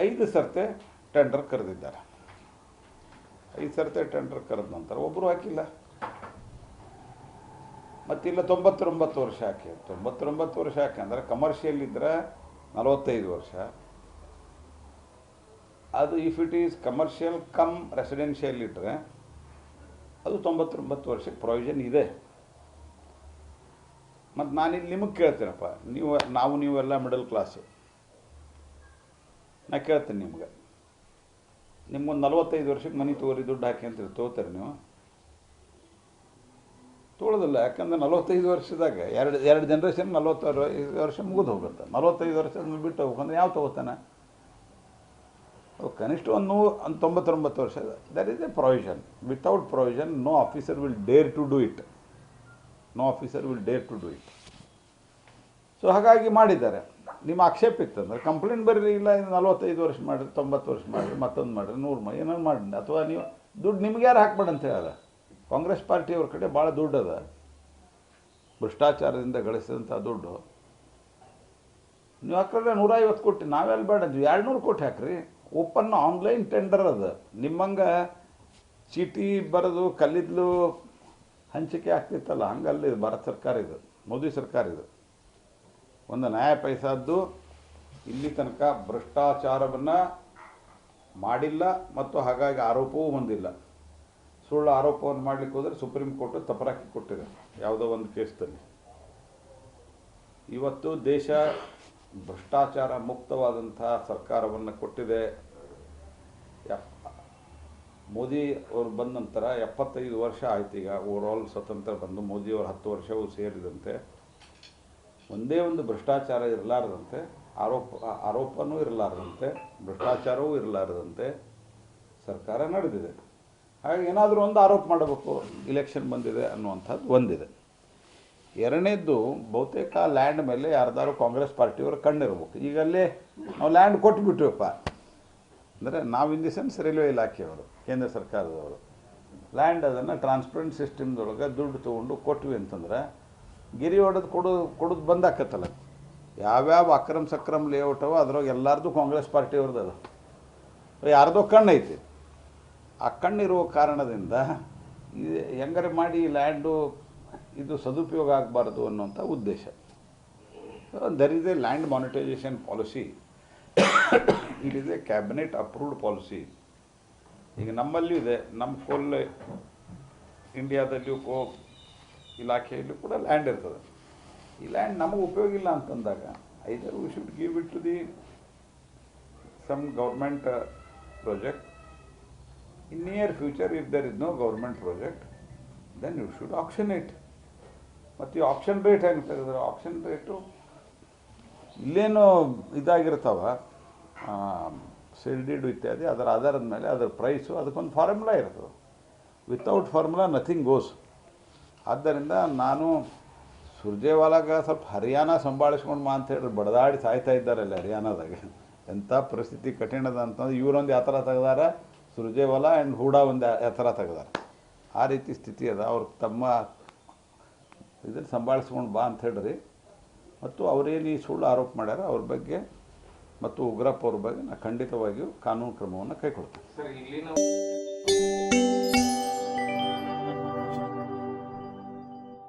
ಐದು ಸರ್ತೆ ಟೆಂಡರ್ ಕರೆದಿದ್ದಾರೆ. ಐದು ಸರ್ತೆ ಟೆಂಡರ್ ಕರೆದ ನಂತರ ಒಬ್ಬರು ಹಾಕಿಲ್ಲ. ಮತ್ತಿಲ್ಲ ತೊಂಬತ್ತೊಂಬತ್ತು ವರ್ಷ ಹಾಕಿ. ತೊಂಬತ್ತೊಂಬತ್ತು ವರ್ಷ ಹಾಕಿ ಅಂದರೆ ಕಮರ್ಷಿಯಲ್ ಇದ್ದರೆ ನಲವತ್ತೈದು ವರ್ಷ. ಅದು if it is commercial cum residential ಇಟ್ಟರೆ ಅದು ತೊಂಬತ್ತೊಂಬತ್ತು ವರ್ಷಕ್ಕೆ ಪ್ರೊವಿಷನ್ ಇದೆ. ಮತ್ತು ನಾನಿಲ್ಲಿ ನಿಮಗೆ ಕೇಳ್ತೀನಪ್ಪ, ನೀವು, ನಾವು ನೀವೆಲ್ಲ ಮಿಡಲ್ ಕ್ಲಾಸು ನಾ ಕೇಳ್ತೀನಿ ನಿಮ್ಗೆ. ನಿಮ್ಗೊಂದು ನಲವತ್ತೈದು ವರ್ಷಕ್ಕೆ ಮನೆ ತಗೋರಿ ದುಡ್ಡು ಹಾಕಿ ಅಂತ ತೊಗೋತಾರೆ ನೀವು. ತೊಗೊಳೋದಿಲ್ಲ ಯಾಕಂದ್ರೆ ನಲವತ್ತೈದು ವರ್ಷದಾಗ ಎರಡು ಎರಡು ಜನ್ರೇಷನ್ ನಲವತ್ತಾರು ಐದು ವರ್ಷ ಮುಗಿದು ಹೋಗುತ್ತೆ. ನಲವತ್ತೈದು ವರ್ಷ ಬಿಟ್ಟು ಹೋಗ್ಬೇಕಂದ್ರೆ ಯಾವ ತೊಗೋತಾನೆ? ಕನಿಷ್ಠ ಒಂದು ನೂ, ಒಂದು ತೊಂಬತ್ತೊಂಬತ್ತು ವರ್ಷ there is a provision without provision no officer will dare to do it no officer will dare to do it so ಹಾಗಾಗಿ ಮಾಡಿದ್ದಾರೆ. ನಿಮ್ಮ ಆಕ್ಷೇಪ ಇತ್ತಂದ್ರೆ ಕಂಪ್ಲೇಂಟ್ ಬರೀರಿ, ಇಲ್ಲ ಇದು ನಲ್ವತ್ತೈದು ವರ್ಷ ಮಾಡಿರಿ ತೊಂಬತ್ತು ವರ್ಷ ಮಾಡಿರಿ ಮತ್ತೊಂದು ಮಾಡಿರಿ ನೂರು ಮಾಡಿ ಏನಾರು ಮಾಡಿ ಅಥವಾ ನೀವು ದುಡ್ಡು ನಿಮ್ಗೆ ಯಾರು ಹಾಕ್ಬೇಡ ಅಂತ ಹೇಳಲ್ಲ. ಕಾಂಗ್ರೆಸ್ ಪಾರ್ಟಿಯವ್ರ ಕಡೆ ಭಾಳ ದುಡ್ಡು ಅದ. ಭ್ರಷ್ಟಾಚಾರದಿಂದ ಗಳಿಸಿದಂಥ ದುಡ್ಡು. ನೀವು ಹಾಕ್ರೆ ನೂರ ಐವತ್ತು ಕೋಟಿ ನಾವೆಲ್ಲ ಬೇಡ ಎರಡು ನೂರು ಕೋಟಿ ಹಾಕ್ರಿ. ಓಪನ್ ಆನ್ಲೈನ್ ಟೆಂಡರ್ ಅದ. ನಿಮ್ಮಂಗೆ ಚೀಟಿ ಬರೆದು ಕಲ್ಲಿದ್ಲು ಹಂಚಿಕೆ ಆಗ್ತಿತ್ತಲ್ಲ, ಹಂಗಲ್ಲಿ ಭಾರತ ಸರ್ಕಾರ ಇದು, ಮೋದಿ ಸರ್ಕಾರ ಇದು. ಒಂದು ನ್ಯಾಯ ಪೈಸಾದ್ದು ಇಲ್ಲಿ ತನಕ ಭ್ರಷ್ಟಾಚಾರವನ್ನು ಮಾಡಿಲ್ಲ ಮತ್ತು ಹಾಗಾಗಿ ಆರೋಪವೂ ಹೊಂದಿಲ್ಲ ಸುಳ್ಳು ಆರೋಪವನ್ನು ಮಾಡಲಿಕ್ಕೆ ಹೋದರೆ ಸುಪ್ರೀಂ ಕೋರ್ಟ್ ತಪರಾಕಿ ಕೊಟ್ಟಿದೆ, ಯಾವುದೋ ಒಂದು ಕೇಸ್ದಲ್ಲಿ ಇವತ್ತು ದೇಶ ಭ್ರಷ್ಟಾಚಾರ ಮುಕ್ತವಾದಂತಹ ಸರ್ಕಾರವನ್ನು ಕೊಟ್ಟಿದೆ. ಮೋದಿ ಅವರು ಬಂದ ನಂತರ ಎಪ್ಪತ್ತೈದು ವರ್ಷ ಆಯ್ತು ಈಗ ಓವರ್ ಆಲ್ ಸ್ವತಂತ್ರ ಬಂದು ಮೋದಿಯವರು ಹತ್ತು ವರ್ಷವೂ ಸೇರಿದಂತೆ. ಒಂದೇ ಒಂದು ಭ್ರಷ್ಟಾಚಾರ ಇರಲಾರದಂತೆ, ಆರೋಪ, ಆರೋಪನೂ ಇರಲಾರದಂತೆ, ಭ್ರಷ್ಟಾಚಾರವೂ ಇರಲಾರದಂತೆ ಸರ್ಕಾರ ನಡೆದಿದೆ. ಹಾಗೆ ಏನಾದರೂ ಒಂದು ಆರೋಪ ಮಾಡಬೇಕು ಇಲೆಕ್ಷನ್ ಬಂದಿದೆ ಅನ್ನುವಂಥದ್ದು ಒಂದಿದೆ. ಎರಡನೇದ್ದು, ಬಹುತೇಕ ಲ್ಯಾಂಡ್ ಮೇಲೆ ಯಾರ್ದಾರು ಕಾಂಗ್ರೆಸ್ ಪಾರ್ಟಿಯವರು ಕಣ್ಣಿರ್ಬೇಕು. ಈಗ ಅಲ್ಲೇ ನಾವು ಲ್ಯಾಂಡ್ ಕೊಟ್ಬಿಟ್ವಪ್ಪ ಅಂದರೆ ನಾವು ಇನ್ ದಿ ಸೆನ್ಸ್ ರೈಲ್ವೆ ಇಲಾಖೆಯವರು, ಕೇಂದ್ರ ಸರ್ಕಾರದವರು. ಲ್ಯಾಂಡ್ ಅದನ್ನು ಟ್ರಾನ್ಸ್ಪರೆಂಟ್ ಸಿಸ್ಟಮ್ದೊಳಗೆ ದುಡ್ಡು ತೊಗೊಂಡು ಕೊಟ್ವಿ ಅಂತಂದ್ರೆ ಗಿರಿ ಹೊಡೆದು ಕೊಡೋದು ಬಂದ್ ಆಕತ್ತಲ್ಲ ಯಾವ್ಯಾವ ಅಕ್ರಮ್ ಸಕ್ರಮ್ ಲೇಔಟ್ ಅವ, ಅದ್ರಾಗ ಎಲ್ಲಾರ್ದು ಕಾಂಗ್ರೆಸ್ ಪಾರ್ಟಿಯವ್ರದ್ದು ಅದು. ಯಾರ್ದೋ ಕಣ್ಣು ಐತಿ. ಆ ಕಣ್ಣಿರುವ ಕಾರಣದಿಂದ ಇದು ಹೆಂಗಾರೆ ಮಾಡಿ ಲ್ಯಾಂಡು ಇದು ಸದುಪಯೋಗ ಆಗಬಾರ್ದು ಅನ್ನೋಂಥ ಉದ್ದೇಶ. There is a land monetisation policy it is a cabinet approved policy. ಈಗ ನಮ್ಮಲ್ಲಿಯೂ ಇದೆ ನಮ್ಮ ಕೋಲ್ ಇಂಡಿಯಾದಲ್ಲಿಯೂ ಕೋ ಇಲಾಖೆಯಲ್ಲೂ ಕೂಡ ಲ್ಯಾಂಡ್ ಇರ್ತದೆ. ಈ ಲ್ಯಾಂಡ್ ನಮಗೆ ಉಪಯೋಗ ಇಲ್ಲ ಅಂತಂದಾಗ either we should give it to the some government project in near future if there is no government project then you should option it ಮತ್ತು ಈ ಆಪ್ಷನ್ ರೇಟ್ ಹೆಂಗೆ ತೆಗೆದ್ರೆ ಆಪ್ಷನ್ ರೇಟು ಇಲ್ಲೇನು ಇದಾಗಿರ್ತಾವ ಸೆಲ್ಡಿಡ್ ಇತ್ಯಾದಿ, ಅದರ ಆಧಾರದ ಮೇಲೆ ಅದರ ಪ್ರೈಸು ಅದಕ್ಕೊಂದು ಫಾರ್ಮುಲಾ ಇರ್ತದೆ. ವಿತೌಟ್ ಫಾರ್ಮುಲಾ ನಥಿಂಗ್ ಗೋಸ್ ಆದ್ದರಿಂದ ನಾನು ಸುರ್ಜೇವಾಲಾಗ ಸ್ವಲ್ಪ ಹರಿಯಾಣ ಸಂಭಾಳಿಸ್ಕೊಂಡು ಮಾ ಅಂತ ಹೇಳಿ ಬಡದಾಡಿ ಸಾಯ್ತಾ ಇದ್ದಾರೆ ಅಲ್ಲಿ ಹರಿಯಾಣದಾಗ. ಎಂಥ ಪರಿಸ್ಥಿತಿ ಕಠಿಣದ ಅಂತಂದ್ರೆ ಇವರೊಂದು ಯಾವ ಥರ ತೆಗ್ದಾರ? ಸುರ್ಜೇವಾಲ ಆ್ಯಂಡ್ ಹೂಡಾ ಒಂದು ಯಾವ ಥರ ತೆಗ್ದಾರ? ಆ ರೀತಿ ಸ್ಥಿತಿ ಅದ. ಅವ್ರು ತಮ್ಮ ಇದನ್ನು ಸಂಭಾಳಿಸ್ಕೊಂಡು ಬಾ ಅಂತ ಹೇಳ್ರಿ. ಮತ್ತು ಅವರೇನು ಈ ಸುಳ್ಳು ಆರೋಪ ಮಾಡ್ಯಾರ? ಅವ್ರ ಬಗ್ಗೆ ಮತ್ತು ಉಗ್ರಪ್ಪ ಅವ್ರ ಬಗ್ಗೆ ನಾನು ಖಂಡಿತವಾಗಿಯೂ ಕಾನೂನು ಕ್ರಮವನ್ನು ಕೈಗೊಳ್ತೇನೆ